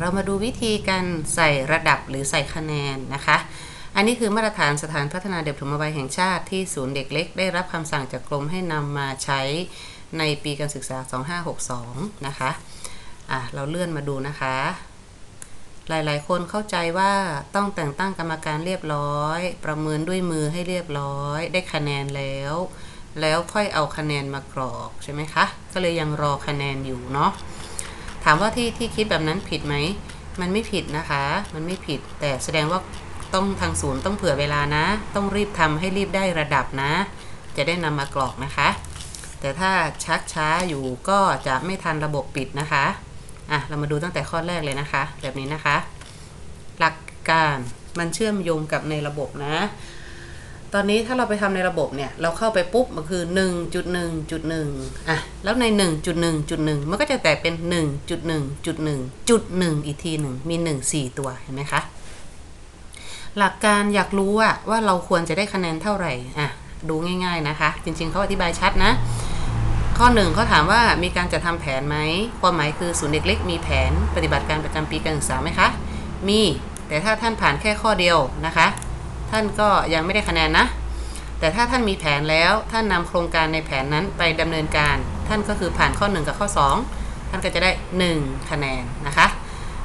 เรามาดูวิธีการใส่ระดับหรือใส่คะแนนนะคะ อันนี้คือมาตรฐานสถานพัฒนาเด็กปฐมวัยแห่งชาติที่ศูนย์เด็กเล็ก ได้รับคำสั่งจากกรมให้นำมาใช้ในปีการศึกษา 2562 นะคะอะเราเลื่อนมาดูนะคะ หลายๆ คนเข้าใจว่าต้องแต่งตั้งกรรมการเรียบร้อย ประเมินด้วยมือให้เรียบร้อย ได้คะแนนแล้ว แล้วค่อยเอาคะแนนมากรอกใช่ไหมคะ ก็เลยยังรอคะแนนอยู่เนาะ ถามว่าที่ที่คิดแบบนั้นผิดไหม มันไม่ผิดนะคะ มันไม่ผิด แต่แสดงว่าต้องทางศูนย์ต้องเผื่อเวลานะ ต้องรีบทำให้รีบได้ระดับนะ จะได้นำมากรอกนะคะ แต่ถ้าชักช้าอยู่ก็จะไม่ทันระบบปิดนะคะ อะ เรามาดูตั้งแต่ข้อแรกเลยนะคะ แบบนี้นะคะ หลักการมันเชื่อมโยงกับในระบบนะ ตอนนี้ถ้าเราไปทำในระบบเนี่ย เราเข้าไปปุ๊บมันคือ 1.1.1อะแล้วใน 1.1.1 มันก็จะแตกเป็น 1.1.1จุด1อีกทีหนึ่งมี 1 4 ตัวเห็นไหมคะ หลักการอยากรู้อะว่าเราควรจะได้คะแนนเท่าไหร่อะดูง่าย ๆนะคะ จริงๆเขาอธิบายชัดนะ ข้อหนึ่งเขาถามว่ามีการจัดทำแผนไหมความหมายคือศูนย์เด็กเล็กมีแผนปฏิบัติการประจำปีการศึกษาไหมคะ มีแต่ถ้าท่านผ่านแค่ข้อเดียวนะคะ ท่านก็ยังไม่ได้คะแนนนะ แต่ถ้าท่านมีแผนแล้วท่านนำโครงการในแผนนั้นไปดำเนินการ ท่านก็คือผ่านข้อ 1 กับข้อ 2 ท่านก็จะได้ 1 คะแนนนะคะ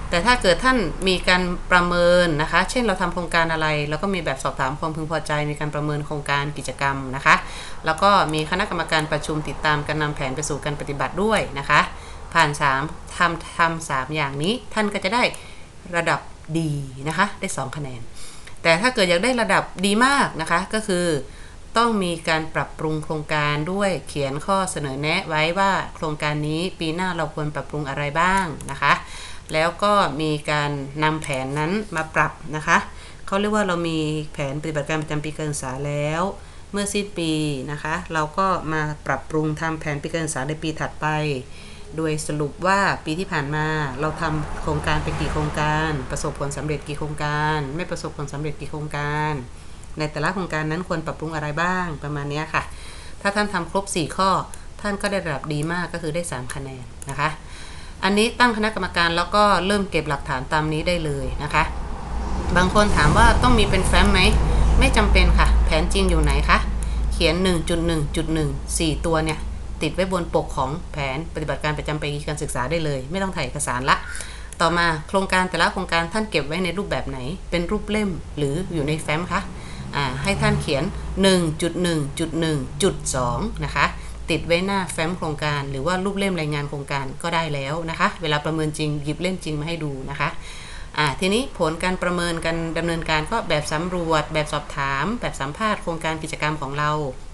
แต่ถ้าเกิดท่านมีการประเมินนะคะ เช่นเราทำโครงการอะไร แล้วก็มีแบบสอบถามความพึงพอใจ มีการประเมินโครงการกิจกรรมนะคะ แล้วก็มีคณะกรรมการประชุมติดตามการนำแผนไปสู่การปฏิบัติด้วยนะคะ ผ่าน 3ทำทำสามอย่างนี้ท่านก็จะได้ระดับดีนะคะ ได้ 2 คะแนน แต่ถ้าเกิดอยากได้ระดับดีมากนะคะก็คือ ต้องมีการปรับปรุงโครงการด้วยเขียนข้อเสนอแนะไว้ว่าโครงการนี้ปีหน้าเราควรปรับปรุงอะไรบ้างนะคะ แล้วก็มีการนำแผนนั้นมาปรับนะคะเขาเรียกว่าเรามีแผนปฏิบัติการประจำปีการศึกษาแล้วเมื่อสิ้นปีนะคะ เราก็มาปรับปรุงทำแผนปีการศึกษาในปีถัดไป โดยสรุปว่าปีที่ผ่านมาเราทำโครงการไปกี่โครงการ ประสบผลสำเร็จกี่โครงการ ไม่ประสบผลสำเร็จกี่โครงการ ในแต่ละโครงการนั้นควรปรับปรุงอะไรบ้างประมาณนี้ค่ะ ถ้าท่านทำครบ 4 ข้อ ท่านก็ได้ระดับดีมากก็คือได้ 3 คะแนนนะคะ อันนี้ตั้งคณะกรรมการแล้วก็เริ่มเก็บหลักฐานตามนี้ได้เลยนะคะ บางคนถามว่าต้องมีเป็นแฟ้มไหมไม่จำเป็นค่ะ แผนจริงอยู่ไหนคะเขียน 1.1.1 4 ตัวเนี่ย ติดไว้บนปกของแผนปฏิบัติการประจำปีการศึกษาได้เลย ไม่ต้องถ่ายเอกสารละ ต่อมาโครงการแต่ละโครงการท่านเก็บไว้ในรูปแบบไหน เป็นรูปเล่มหรืออยู่ในแฟ้มคะให้ท่านเขียน 1.1.1.2 นะคะ ติดไว้หน้าแฟ้มโครงการหรือว่ารูปเล่มรายงานโครงการก็ได้แล้วนะคะ เวลาประเมินจริงหยิบเล่มจริงมาให้ดูนะคะ อ่าทีนี้ผลการประเมินการดำเนินการก็แบบสำรวจ แบบสอบถาม แบบสัมภาษณ์โครงการกิจกรรมของเรา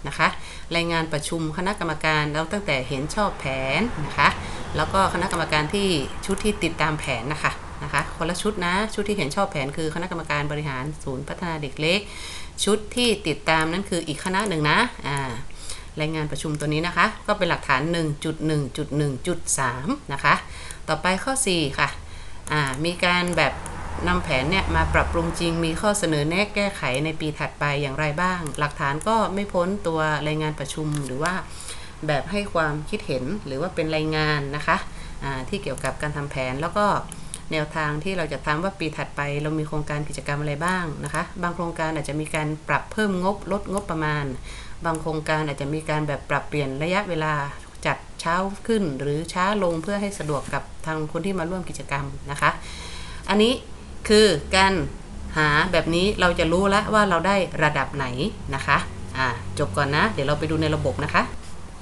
นะคะ รายงานประชุมคณะกรรมการแล้วตั้งแต่เห็นชอบแผนนะคะ แล้วก็คณะกรรมการที่ชุดที่ติดตามแผนนะคะนะคะคนละชุดนะชุดที่เห็นชอบแผนคือคณะกรรมการบริหารศูนย์พัฒนาเด็กเล็ก ชุดที่ติดตามนั้นคืออีกคณะหนึ่งนะอ่ารายงานประชุมตัวนี้นะคะ ก็เป็นหลักฐาน 1.1.1.3 นะคะ ต่อไปข้อ 4 ค่ะ อ่ามีการแบบนำแผนเนี่ยมาปรับปรุงจริงมีข้อเสนอแนะแก้ไขในปีถัดไปอย่างไรบ้าง หลักฐานก็ไม่พ้นตัวรายงานประชุมหรือว่าแบบให้ความคิดเห็นหรือว่าเป็นรายงานนะคะที่เกี่ยวกับการทำแผนแล้วก็แนวทางที่เราจะทำว่าปีถัดไป เรามีโครงการกิจกรรมอะไรบ้างนะคะ บางโครงการอาจจะมีการปรับเพิ่มงบลดงบประมาณ บางโครงการอาจจะมีการแบบปรับเปลี่ยนระยะเวลาจัดเช้าขึ้น หรือช้าลงเพื่อให้สะดวกกับ ทางคนที่มาร่วมกิจกรรมนะคะ อันนี้คือการหาแบบนี้เราจะรู้แล้วว่าเราได้ระดับไหนนะคะอ่าจบก่อนนะ เดี๋ยวเราไปดูในระบบนะคะ